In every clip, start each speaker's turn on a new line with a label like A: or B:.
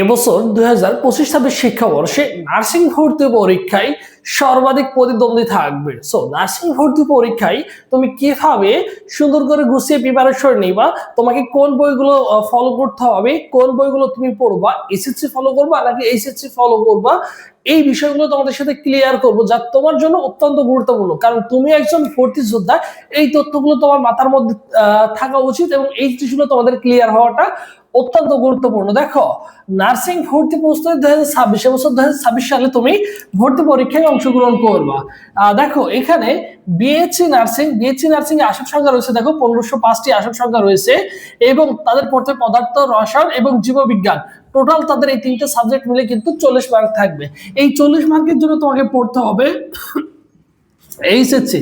A: এবছর দুই হাজার শিক্ষাবর্ষে নার্সিং ভর্তি পরীক্ষায় সর্বাধিক প্রতিদ্বন্দ্বী থাকবে। সো নার্সিং ভর্তি পরীক্ষায় তুমি কীভাবে সুন্দর করে গুছিয়ে প্রিপারেশন নিবা, তোমাকে কোন বইগুলো ফলো করতে হবে, কোন বইগুলো তুমি পড়বা এসএসসি ফলো করবা নাকি এইচএসসি ফলো করবা এই বিষয়গুলো তোমাদের সাথে ক্লিয়ার করব, যা তোমার জন্য অত্যন্ত গুরুত্বপূর্ণ। কারণ তুমি একজন ভর্তি যোদ্ধা এই তথ্যগুলো তোমার মাথার মধ্যে থাকা উচিত এবং এই জিনিসগুলো তোমাদের ক্লিয়ার হওয়াটা অত্যন্ত গুরুত্বপূর্ণ। দেখো নার্সিং ভর্তি প্রস্তুতি দুই হাজার ছাব্বিশ বছর দুই হাজার ছাব্বিশ সালে তুমি ভর্তি পরীক্ষায় অংশগ্রহণ করবা। দেখো, এখানে বিএসসি নার্সিং বিএসসি নার্সিং এ আসন সংখ্যা রয়েছে, দেখো, পনেরোশো পাঁচটি আসন সংখ্যা রয়েছে এবং তাদের পড়তে পদার্থ, রসায়ন এবং জীববিজ্ঞান। টোটাল তাদের এই তিনটে সাবজেক্ট মিলে কিন্তু চল্লিশ মার্ক থাকবে। এই চল্লিশ মার্কের জন্য তোমাকে পড়তে হবে এইচএসসি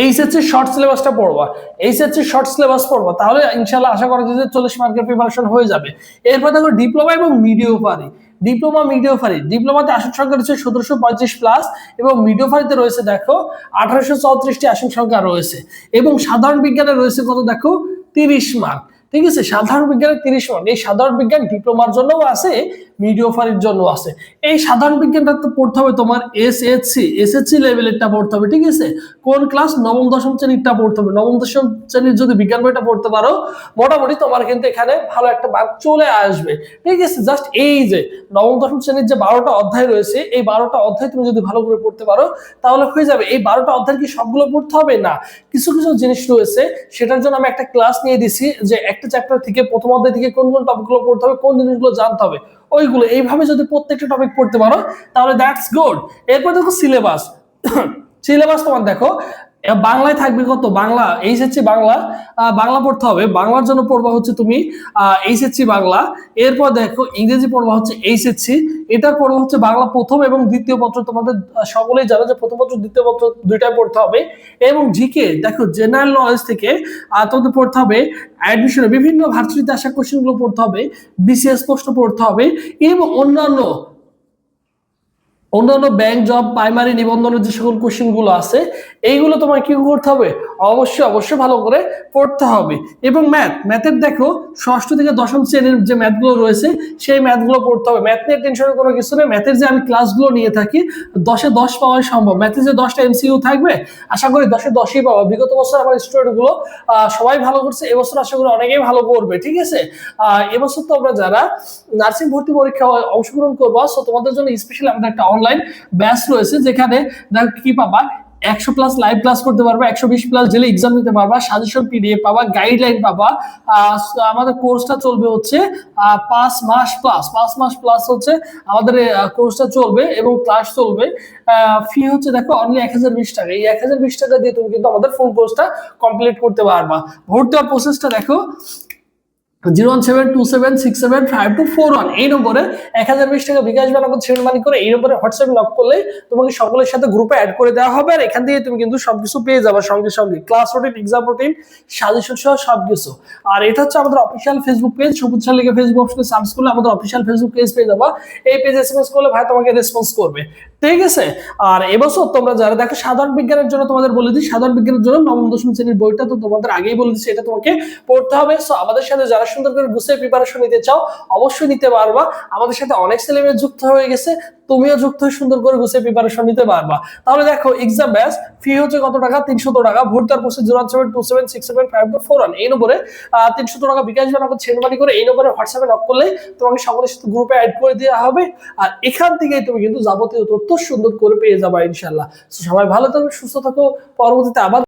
A: এইচএসসি শর্ট সিলেবাসটা পড়বা। এইচএসসি শর্ট সিলেবাস পড়বা, তাহলে ইনশাল্লাহ আশা করা যায় যে চল্লিশ মার্কের প্রিপারেশন হয়ে যাবে। এরপর দেখো ডিপ্লোমা এবং মিডিওফারি ডিপ্লোমা মিডিওফারি ডিপ্লোমাতে আসন সংখ্যা রয়েছে সতেরোশো পঁয়ত্রিশ প্লাস এবং মিডিওফারিতে রয়েছে দেখো আঠারোশো চৌত্রিশটি আসন সংখ্যা রয়েছে। এবং সাধারণ বিজ্ঞানে রয়েছে কত দেখো? তিরিশ মার্ক ঠিক আছে? সাধারণ বিজ্ঞানের তিরিশ মার্ক এই সাধারণ বিজ্ঞান ডিপ্লোমার জন্য আছে মিডিওফারির জন্য আছে। এই সাধারণ বিজ্ঞানটা তো পড়তে হবে তোমার এস সি এসএসসি লেভেলেরটা পড়তে হবে, ঠিক আছে? কোন ক্লাস নবম, দশম শ্রেণীরটা পড়তে হবে। নবম, দশম শ্রেণির যদি বিজ্ঞান বইটা পড়তে পারো, মোটামুটি তোমার কিন্তু এখানে ভালো একটা মার্ক চলে আসবে। ঠিক আছে? জাস্ট এই যে, নবম, দশম শ্রেণির যে বারোটা অধ্যায় রয়েছে, এই বারোটা অধ্যায় তুমি যদি ভালো করে পড়তে পারো, তাহলে হয়ে যাবে। এই বারোটা অধ্যায় কি সবগুলো পড়তে হবে? না। কিছু কিছু জিনিস রয়েছে, সেটার জন্য আমি একটা ক্লাস নিয়ে দিছি যে একটা চ্যাপ্টার থেকে প্রথম অধ্যায় থেকে কোন কোন টপিকগুলো পড়তে হবে, কোন জিনিসগুলো জানতে হবে, ওইগুলো। এইভাবে যদি প্রত্যেকটা টপিক পড়তে পারো, তাহলে দ্যাটস গুড এরপর দেখো সিলেবাস সিলেবাস তোমার দেখো বাংলায় থাকবে কত? বাংলা এইচএসসি বাংলা বাংলা পড়তে হবে। বাংলার জন্য পড়বা হচ্ছে তুমি এইচএসসি বাংলা। এরপর দেখো, ইংরেজি পড়বা হচ্ছে এইচএসসি এটার পড়বা হচ্ছে বাংলা প্রথম এবং দ্বিতীয় পত্র। তোমাদের সকলেই জানো যে প্রথম পত্র, দ্বিতীয় পত্র দুইটাই পড়তে হবে। এবং জিকে দেখো জেনারেল নলেজ থেকে তোমাদের পড়তে হবে অ্যাডমিশনে বিভিন্ন ভার্সিটিতে আসা কোশ্চেনগুলো পড়তে হবে বিসিএস প্রশ্ন পড়তে হবে, এবং অন্যান্য অন্যান্য ব্যাংক জব প্রাইমারি নিবন্ধনের যে সকল কোশ্চেনগুলো আছে, এইগুলো তোমার কি করতে হবে? অবশ্যই অবশ্যই ভালো করে পড়তে হবে। এবং ম্যাথ ম্যাথের দেখো, ষষ্ঠ থেকে দশম শ্রেণির যে ম্যাথগুলো রয়েছে, সেই ম্যাথগুলো পড়তে হবে। ম্যাথ নিয়ে টেনশনের কোনো কিছু নেই। ম্যাথের যে আমি ক্লাসগুলো নিয়ে থাকি, দশে দশ পাওয়াই সম্ভব। ম্যাথে যে দশটা এমসিইউ থাকবে, আশা করি দশে দশই পাবো। বিগত বছর আমার স্টুডেন্টগুলো সবাই ভালো করছে। এবছর আশা করি অনেকেই ভালো করবে, ঠিক আছে? এবছর তো আমরা যারা নার্সিং ভর্তি পরীক্ষা অংশগ্রহণ করব তোমাদের জন্য স্পেশালি আমাদের একটা অনলাইন ব্যাচ রয়েছে, যেখানে দেখো কি পাবা? একশো প্লাস লাইভ ক্লাস করতে পারবা, একশো বিশ প্লাস জেলে এক্সাম দিতে পারবা সাজেশন পিডিএফ পাবা গাইডলাইন পাবা। আমাদের কোর্সটা চলবে হচ্ছে পাঁচ মাস প্লাস পাঁচ মাস প্লাস হচ্ছে আমাদের কোর্সটা চলবে এবং ক্লাস চলবে। ফি হচ্ছে দেখো অনলি এক হাজার বিশ টাকা, এই এক হাজার বিশ টাকা দিয়ে তুমি কিন্তু আমাদের ফুল কোর্সটা কমপ্লিট করতে পারবা। ভর্তি হওয়ার প্রসেসটা দেখো zero one seven two seven six seven five two four one. এই নম্বরে এক হাজার বিশ টাকা বিকাশ সেন্ড মানি করে এই নম্বরে হোয়াটসঅ্যাপ নক করলে তোমাকে সকলের সাথে গ্রুপে অ্যাড করে দেওয়া হবে। আর এখান থেকে তুমি কিন্তু সবকিছু পেয়ে যাবে সঙ্গে সঙ্গে। Class routine exam routine suggestion সহ সবকিছু। আর এটা হচ্ছে আমাদের অফিসিয়াল ফেসবুক পেজ সবুজ লিখে ফেসবুক অপশনে সার্চ করলে আমাদের অফিসিয়াল ফেসবুক পেজ পেয়ে যাবা। এই পেজ এসএমএস করলে ভাই তোমাকে রেসপন্স করবে। ঠিক আছে? আর এবছর তোমরা যারা দেখো সাধারণ বিজ্ঞানের জন্য তোমাদের বলে দিই, সাধারণ বিজ্ঞানের জন্য নবম দশম শ্রেণির বইটা তো তোমাদের আগেই বলে দিচ্ছি এটা তোমাকে পড়তে হবে। সো আমাদের সাথে যারা সুন্দর করে গুছিয়ে প্রিপারেশন নিতে চাও, অবশ্যই নিতে পারবা। আমাদের সাথে অনেক ছেলেমেয়ে যুক্ত হয়ে গেছে, তুমিও যুক্ত হয়ে সুন্দর করে গুছিয়ে প্রিপারেশন নিতে পারবা। তাহলে দেখো এক্সাম ব্যাস ফি হচ্ছে কত টাকা? তিনশো টাকা। ভর্তার process zero seven two seven six seven five two four one এই নম্বরে তিনশো টাকা বিকাশ বা ছেড়ে মানি করে এই নম্বরে হোয়াটসঅ্যাপে নক করলে তোমাকে সকলের সাথে গ্রুপে অ্যাড করে দেওয়া হবে। আর এখান থেকেই তুমি কিন্তু যাবতীয় তথ্য সুন্দর করে পেয়ে যাবা ইনশাল্লাহ সবাই ভালো থাকো, সুস্থ থাকো। পরবর্তীতে আবার